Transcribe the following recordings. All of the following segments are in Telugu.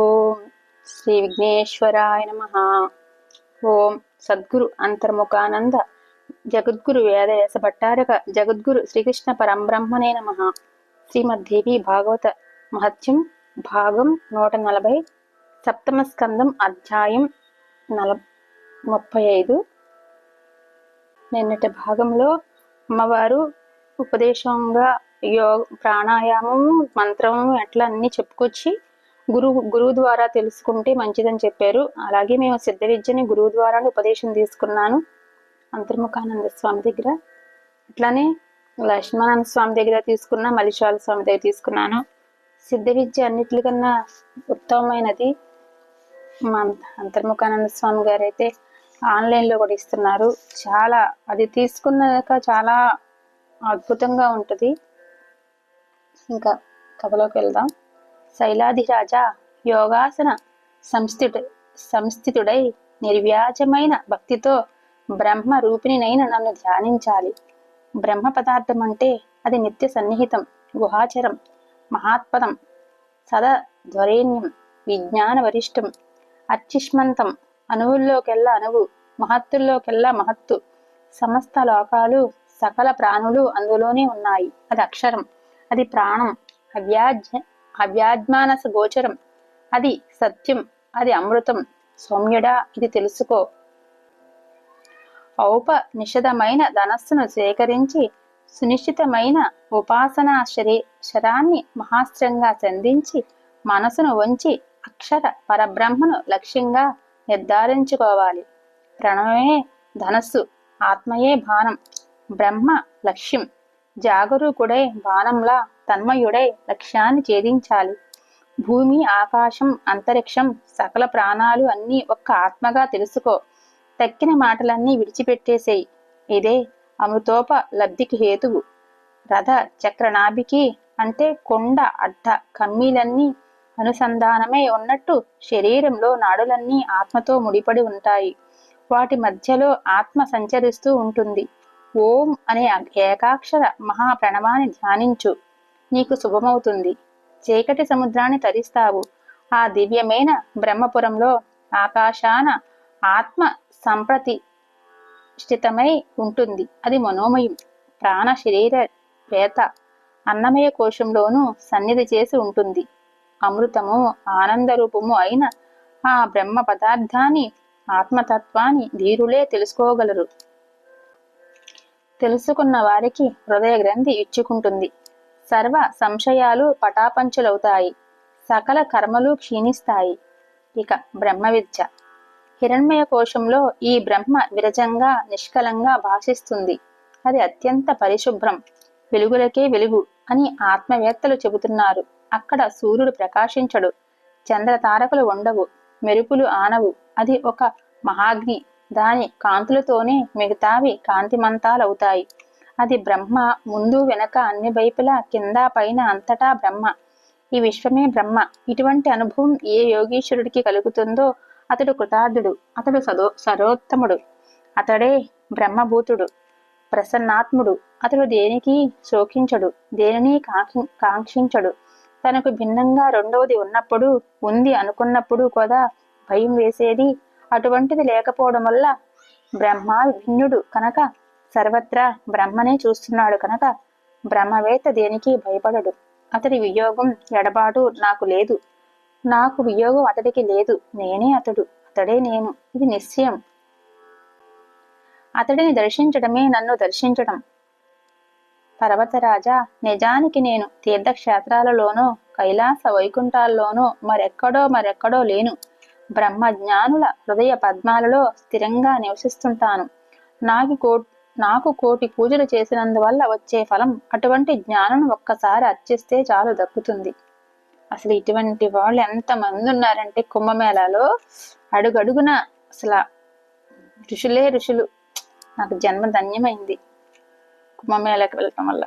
ఓం శ్రీ విఘ్నేశ్వరాయ నమ. ఓం సద్గురు అంతర్ముఖానంద జగద్గురు వేదవ్యాస భట్టారక జగద్గురు శ్రీకృష్ణ పరంబ్రహ్మనే నమ. శ్రీమద్దేవి భాగవత మహత్యం భాగం నూట నలభై సప్తమ స్కందం అధ్యాయం నల ముప్పై ఐదు. నిన్నటి భాగంలో అమ్మవారు ఉపదేశంగా యోగ ప్రాణాయామం మంత్రము ఎట్లా అన్ని చెప్పుకొచ్చి గురువు గురువు ద్వారా తెలుసుకుంటే మంచిదని చెప్పారు. అలాగే మేము సిద్ధ విద్యని గురువు ద్వారానే ఉపదేశం తీసుకున్నాను. అంతర్ముఖానంద స్వామి దగ్గర. అట్లానే లక్ష్మణానంద స్వామి దగ్గర తీసుకున్నా మలిశాల స్వామి దగ్గర తీసుకున్నాను. సిద్ధ విద్య అన్నిటికన్నా ఉత్తమమైనది మా అంతర్ముఖానంద స్వామి గారు అయితే ఆన్లైన్లో కూడా ఇస్తున్నారు. చాలా అది తీసుకున్నాక చాలా అద్భుతంగా ఉంటుంది. ఇంకా కథలోకి వెళ్దాం. శైలాధిరాజ యోగాసన సంస్థితు సంస్థితుడై నిర్వ్యాజమైన భక్తితో బ్రహ్మ రూపిణినైన నన్ను ధ్యానించాలి. బ్రహ్మ పదార్థం అంటే అది నిత్య సన్నిహితం గుహాచరం మహాత్పదం సదధ్వరేణ్యం విజ్ఞాన వరిష్టం అర్చిష్మంతం అణువుల్లోకెల్లా అణువు మహత్తుల్లోకెల్లా మహత్తు సమస్త లోకాలు సకల ప్రాణులు అందులోనే ఉన్నాయి. అది అక్షరం అది ప్రాణం అవ్యాజ్య అవ్యాజ్మానస గోచరం. అది సత్యం అది అమృతం. సౌమ్యుడా ఇది తెలుసుకో. ఔపనిషదమైన ధనస్సును సేకరించి సునిశ్చితమైన ఉపాసనా శరీ శరాన్ని మహాస్త్రంగా సంధించి మనసును వంచి అక్షర పరబ్రహ్మను లక్ష్యంగా నిర్ధారించుకోవాలి. ప్రణవమే ధనస్సు ఆత్మయే బాణం బ్రహ్మ లక్ష్యం. జాగరూకుడే బాణంలా తన్మయుడై లక్ష్యాన్ని ఛేదించాలి. భూమి ఆకాశం అంతరిక్షం సకల ప్రాణాలు అన్నీ ఒక్క ఆత్మగా తెలుసుకో. తక్కిన మాటలన్నీ విడిచిపెట్టేసేయి. ఇదే అమృతోప లబ్ధికి హేతువు. రథ చక్రనాభికి అంటే కొండ అడ్డ కమ్మీలన్నీ అనుసంధానమే ఉన్నట్టు శరీరంలో నాడులన్నీ ఆత్మతో ముడిపడి ఉంటాయి. వాటి మధ్యలో ఆత్మ సంచరిస్తూ ఉంటుంది. ఓం అనే ఏకాక్షర మహాప్రణవాన్ని ధ్యానించు. నీకు శుభమవుతుంది. చీకటి సముద్రాన్ని తరిస్తావు. ఆ దివ్యమైన బ్రహ్మపురంలో ఆకాశాన ఆత్మ సంప్రతి స్థితమై ఉంటుంది. అది మనోమయం ప్రాణ శరీర వేత అన్నమయ కోశంలోనూ సన్నిధి చేసి ఉంటుంది. అమృతము ఆనందరూపము అయిన ఆ బ్రహ్మ పదార్థాన్ని ఆత్మతత్వాన్ని ధీరులే తెలుసుకోగలరు. తెలుసుకున్న వారికి హృదయ గ్రంథి ఇచ్చుకుంటుంది. సర్వ సంశయాలు పటాపంచులవుతాయి. సకల కర్మలు క్షీణిస్తాయి. ఇక బ్రహ్మ విద్య హిరణ్మయ కోశంలో ఈ బ్రహ్మ విరజంగా నిష్కలంగా భాషిస్తుంది. అది అత్యంత పరిశుభ్రం. వెలుగులకే వెలుగు అని ఆత్మవేత్తలు చెబుతున్నారు. అక్కడ సూర్యుడు ప్రకాశించడు. చంద్ర తారకులు ఉండవు. మెరుపులు ఆనవు. అది ఒక మహాగ్ని. దాని కాంతులతోనే మిగతావి కాంతిమంతాలవుతాయి. అది బ్రహ్మ. ముందు వెనక అన్ని వైపులా కింద పైన అంతటా బ్రహ్మ. ఈ విశ్వమే బ్రహ్మ. ఇటువంటి అనుభవం ఏ యోగీశ్వరుడికి కలుగుతుందో అతడు కృతార్థుడు అతడు సదో సరోత్తముడు. అతడే బ్రహ్మభూతుడు ప్రసన్నాత్ముడు. అతడు దేనికి శోకించడు దేనిని కాంక్షించడు. తనకు భిన్నంగా రెండవది ఉన్నప్పుడు ఉంది అనుకున్నప్పుడు కూడా భయం వేసేది అటువంటిది లేకపోవడం వల్ల బ్రహ్మ భిన్నుడు కనుక సర్వత్రా బ్రహ్మనే చూస్తున్నాడు కనుక బ్రహ్మవేత్త దేనికి భయపడడు. అతడి వియోగం ఎడబాటు నాకు లేదు. నాకు వియోగం అతడికి లేదు. నేనే అతడు. అతడే నేను. ఇది నిశ్చయం. అతడిని దర్శించడమే నన్ను దర్శించడం. పర్వతరాజా నిజానికి నేను తీర్థక్షేత్రాలలోనూ కైలాస వైకుంఠాల్లోనూ మరెక్కడో మరెక్కడో లేను. బ్రహ్మజ్ఞానుల హృదయ పద్మాలలో స్థిరంగా నివసిస్తుంటాను. నాకు నాకు కోటి పూజలు చేసినందువల్ల వచ్చే ఫలం అటువంటి జ్ఞానం ఒక్కసారి అర్చిస్తే చాలు దక్కుతుంది. అసలు ఇటువంటి వాళ్ళు ఎంతమంది ఉన్నారంటే కుంభమేళాలో అడుగడుగున అసలు ఋషులే ఋషులు. నాకు జన్మ ధన్యమైంది కుంభమేళకి వెళ్ళటం వల్ల.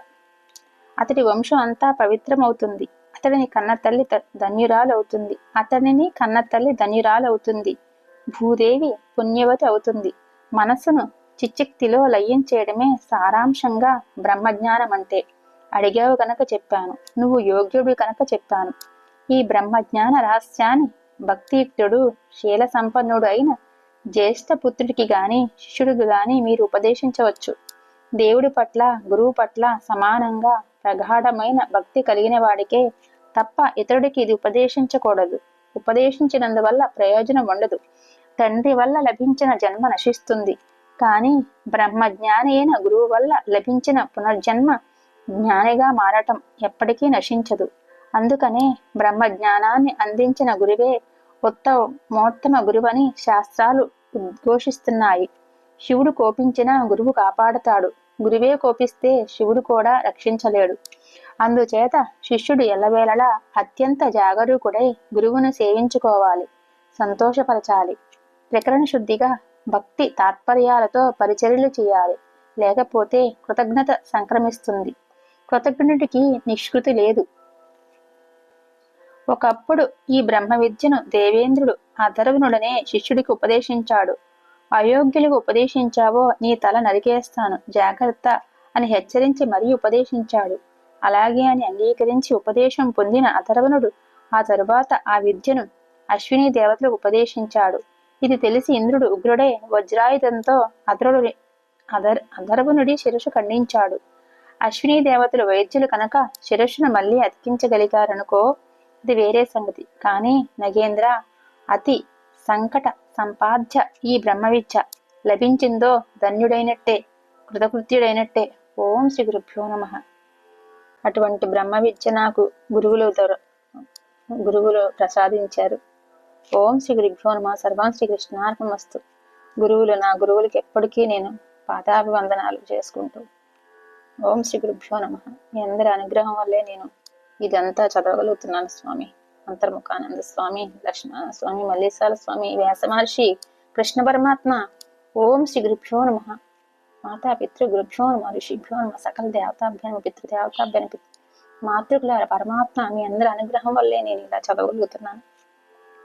అతడి వంశం అంతా పవిత్రమవుతుంది. అతడిని కన్న తల్లి ధన్యురాలు అవుతుంది అతడిని కన్న తల్లి ధన్యురాలు అవుతుంది భూదేవి పుణ్యవతి అవుతుంది. మనస్సును చిచ్చిక్తిలో లయం చేయడమే సారాంశంగా బ్రహ్మజ్ఞానం అంటే అడిగావు కనుక చెప్పాను. నువ్వు యోగ్యుడు కనుక చెప్పాను. ఈ బ్రహ్మజ్ఞాన రహస్యాన్ని భక్తియుక్తుడు శీల సంపన్నుడు అయిన జ్యేష్ఠ పుత్రుడికి గాని శిష్యుడికి గాని మీరు ఉపదేశించవచ్చు. దేవుడి పట్ల గురువు పట్ల సమానంగా ప్రగాఢమైన భక్తి కలిగిన వాడికే తప్ప ఇతరుడికి ఇది ఉపదేశించకూడదు. ఉపదేశించినందువల్ల ప్రయోజనం ఉండదు. తండ్రి వల్ల లభించిన జన్మ నశిస్తుంది. కానీ బ్రహ్మజ్ఞాని అయిన గురువు వల్ల లభించిన పునర్జన్మ జ్ఞానిగా మారటం ఎప్పటికీ నశించదు. అందుకనే బ్రహ్మజ్ఞానాన్ని అందించిన గురువే ఉత్తమోత్తమ గురువని శాస్త్రాలు ఉద్ఘోషిస్తున్నాయి. శివుడు కోపించిన గురువు కాపాడతాడు. గురువే కోపిస్తే శివుడు కూడా రక్షించలేడు. అందుచేత శిష్యుడు ఎల్లవేళలా అత్యంత జాగరూకుడై గురువును సేవించుకోవాలి సంతోషపరచాలి. ప్రకరణ శుద్ధిగా భక్తి తాత్పర్యాలతో పరిచర్యలు చేయాలి. లేకపోతే కృతజ్ఞత సంక్రమిస్తుంది. కృతజ్ఞుడికి నిష్కృతి లేదు. ఒకప్పుడు ఈ బ్రహ్మ విద్యను దేవేంద్రుడు అధర్వనుడనే శిష్యుడికి ఉపదేశించాడు. అయోగ్యులకు ఉపదేశించావో నీ తల నరికేస్తాను జాగ్రత్త అని హెచ్చరించి మరీ ఉపదేశించాడు. అలాగే అని అంగీకరించి ఉపదేశం పొందిన అధర్వనుడు ఆ తరువాత ఆ విద్యను అశ్విని దేవతలకు ఉపదేశించాడు. ఇది తెలిసి ఇంద్రుడు ఉగ్రుడే వజ్రాయుధంతో అధరుడు అధర్ అధర్వనుడి శిరస్సు ఖండించాడు. అశ్విని దేవతలు వైద్యులు కనుక శిరస్సును మళ్ళీ అతికించగలిగారనుకో ఇది వేరే సంగతి. కానీ నగేంద్ర అతి సంకట సంపాద్య ఈ బ్రహ్మవిద్య లభించిందో ధన్యుడైనట్టే కృతకృత్యుడైనట్టే. ఓం శ్రీ గురుభ్యో నమ. అటువంటి బ్రహ్మ విద్య నాకు గురువులు గురువులు ప్రసాదించారు. ఓం శ్రీ గురుభ్యో నమ. సర్వం శ్రీ కృష్ణార్పణమస్తు. గురువులు నా గురువులకి ఎప్పటికీ నేను పాదాభివందనాలు చేసుకుంటూ. ఓం శ్రీ గురుభ్యో నమ. మీ అందరి అనుగ్రహం వల్లే నేను ఇదంతా చదవగలుగుతున్నాను స్వామి. అంతర్ముఖానంద స్వామి లక్ష్మణ స్వామి మల్లేశాల స్వామి వ్యాస మహర్షి కృష్ణ పరమాత్మ. ఓం శ్రీ గురుభ్యో నమ. మాతా పితృ గురుభ్యో నమ. ఋషిభ్యో నమ. సకల దేవతాభ్యాన పితృదేవతాభ్యాన పితృ మాతృకుల పరమాత్మ. మీ అందరి అనుగ్రహం వల్లే నేను ఇలా చదవగలుగుతున్నాను.